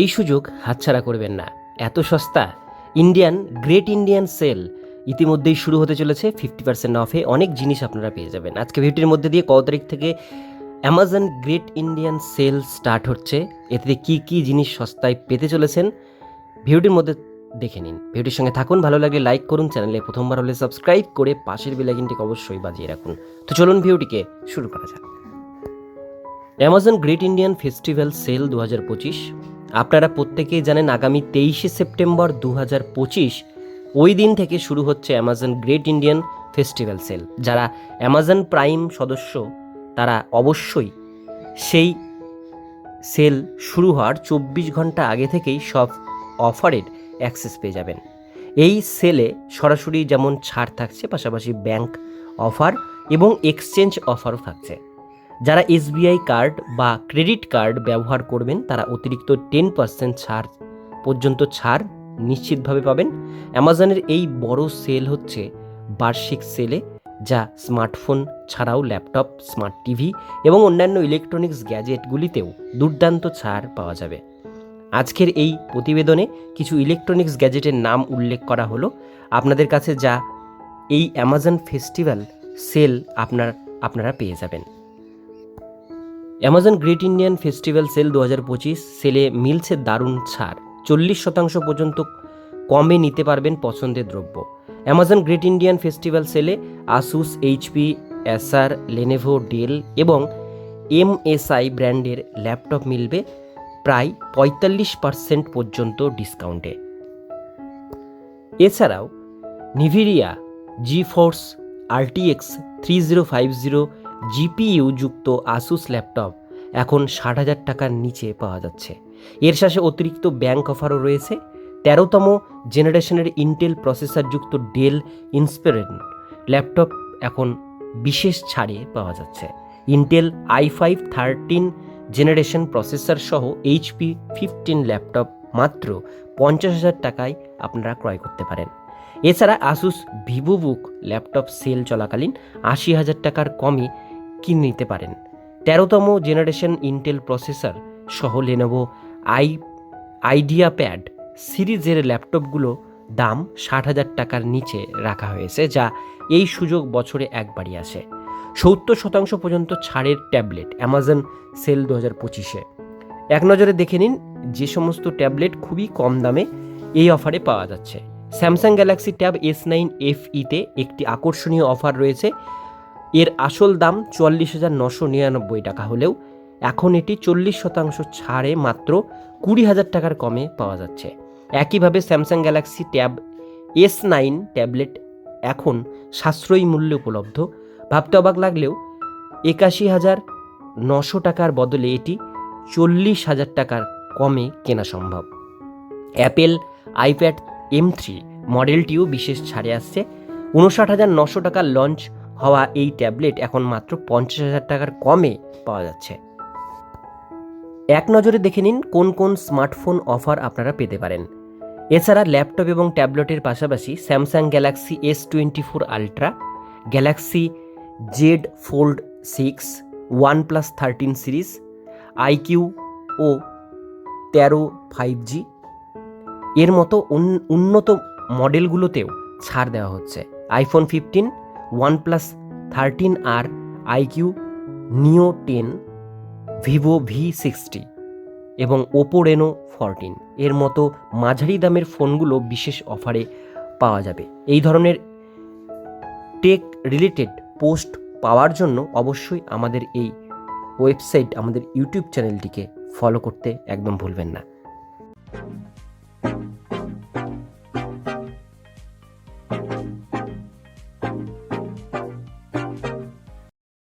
এই সুযোগ হাতছাড়া করবেন না। এত সস্তা। Indian, great Indian sale. ইতিমধ্যেই শুরু হতে চলেছে ফিফটি পার্সেন্ট অফে অনেক জিনিস আপনারা পেয়ে যাবেন। আজকে ভিডিওর মধ্যে দিয়ে কত তারিখ থেকে Amazon great Indian sale start হচ্ছে, এতে কি কি জিনিস সস্তায় পেতে চলেছেন, ভিডিওটির মধ্যে দেখে নিন। ভিডিওটির সঙ্গে থাকুন, ভালো লাগলে লাইক করুন, চ্যানেলে প্রথমবার হলে সাবস্ক্রাইব করে পাশের বেলাইকিনটিকে অবশ্যই বাজিয়ে রাখুন। তো চলুন ভিডিওটিকে শুরু করা যাক। Amazon great Indian festival sale দু হাজার পঁচিশ আপনারা প্রত্যেকেই জানেন আগামী তেইশে সেপ্টেম্বর দু হাজার পঁচিশ ওই দিন থেকে শুরু হচ্ছে Amazon great Indian festival sale. যারা অ্যামাজন প্রাইম সদস্য, তারা অবশ্যই সেই সেল শুরু হওয়ার চব্বিশ ঘণ্টা আগে থেকেই সব অফারের অ্যাক্সেস পেয়ে যাবেন। এই সেলে সরাসরি যেমন ছাড় থাকছে, পাশাপাশি ব্যাংক অফার এবং এক্সচেঞ্জ অফারও থাকছে। যারা এসবিআই কার্ড বা ক্রেডিট কার্ড ব্যবহার করবেন, তারা অতিরিক্ত টেন পার্সেন্ট ছাড় পর্যন্ত ছাড় নিশ্চিতভাবে পাবেন। অ্যামাজনের এই বড় সেল হচ্ছে বার্ষিক সেলে, যা স্মার্টফোন ছাড়াও ল্যাপটপ, স্মার্ট টিভি এবং অন্যান্য ইলেকট্রনিক্স গ্যাজেটগুলিতেও দুর্দান্ত ছাড় পাওয়া যাবে। আজকের এই প্রতিবেদনে কিছু ইলেকট্রনিক্স গ্যাজেটের নাম উল্লেখ করা হলো। আপনাদের কাছে যা এই অ্যামাজন ফেস্টিভ্যাল সেল আপনার, আপনারা পেয়ে যাবেন। Amazon great Indian festival sale দু হাজার পঁচিশ সেলে মিলছে দারুণ ছাড়। চল্লিশ শতাংশ পর্যন্ত কমে নিতে পারবেন পছন্দের দ্রব্য। অ্যামাজন গ্রেট ইন্ডিয়ান ফেস্টিভ্যাল সেলে Asus, HP, SR, Lenovo, Dell এবং এমএসআই ব্র্যান্ডের ল্যাপটপ মিলবে প্রায় পঁয়তাল্লিশ পার্সেন্ট পর্যন্ত ডিসকাউন্টে। এছাড়াও Nvidia GeForce RTX three zero five zero GPU যুক্ত আসুস ল্যাপটপ এখন ষাট হাজার টাকার নিচে পাওয়া যাচ্ছে। এর সাথে অতিরিক্ত ব্যাংক অফারও রয়েছে। তেরোতম জেনারেশনের ইন্টেল প্রসেসরযুক্ত ডেল ইন্সপিরেন ল্যাপটপ এখন বিশেষ ছাড়ে পাওয়া যাচ্ছে। Intel I five thirteen generation processor সহ এইচপি ফিফটিন ল্যাপটপ মাত্র পঞ্চাশ হাজার টাকায় আপনারা ক্রয় করতে পারেন। এছাড়া Asus Vivo book laptop sale চলাকালীন আশি হাজার টাকার কমে কিনে নিতে পারেন? তেরোতম জেনারেশন ইন্টেল প্রসেসর সহ লেনোভো আই আইডিয়া প্যাড সিরিজের ল্যাপটপগুলো দাম ষাট হাজার টাকার নিচে রাখা হয়েছে, যা এই সুযোগ বছরে একবারই আসে। সত্তর শতাংশ পর্যন্ত ছাড়ের ট্যাবলেট অ্যামাজন সেল দু হাজার পঁচিশে। এক নজরে দেখে নিন, যে সমস্ত ট্যাবলেট খুবই কম দামে এই অফারে পাওয়া যাচ্ছে। Samsung Galaxy tab S nine F ইতে একটি আকর্ষণীয় অফার রয়েছে এর আসল দাম চুয়াল্লিশ হাজার নশো নিরানব্বই টাকা হলেও এখন এটি চল্লিশ শতাংশ ছাড়ে মাত্র কুড়ি হাজার টাকার কমে পাওয়া যাচ্ছে। একইভাবে Samsung Galaxy tab S nine tablet এখন সাশ্রয়ী মূল্যে উপলব্ধ। ভাবতে অবাক লাগলেও একাশি হাজার নশো টাকার বদলে এটি চল্লিশ হাজার টাকার কমে কেনা সম্ভব। অ্যাপেল আইপ্যাড এম থ্রি মডেলটিও বিশেষ ছাড়ে আসছে। উনষাট হাজার নশো টাকার লঞ্চ হওয়া এই ট্যাবলেট এখন মাত্র পঞ্চাশ হাজার টাকার কমে পাওয়া যাচ্ছে। এক নজরে দেখে নিন কোন কোন স্মার্টফোন অফার আপনারা পেতে পারেন। এছাড়া ল্যাপটপ এবং ট্যাবলেটের পাশাপাশি Samsung Galaxy S twenty four ultra, Galaxy Z fold six OnePlus thirteen series, iQOO ও তেরো ফাইভ জি। এর মতো উন্নত মডেলগুলোতেও ছাড় দেওয়া হচ্ছে। আইফোন ফিফটিন ওয়ানপ্লাস থার্টিন আর iQOO Neo ten Vivo V sixty এবং ওপো রেনো ফরটিন এর মতো মাঝারি দামের ফোনগুলো বিশেষ অফারে পাওয়া যাবে। এই ধরনের টেক রিলেটেড পোস্ট পাওয়ার জন্য অবশ্যই আমাদের এই ওয়েবসাইট আমাদের ইউটিউব চ্যানেলটিকে ফলো করতে একদম ভুলবেন না।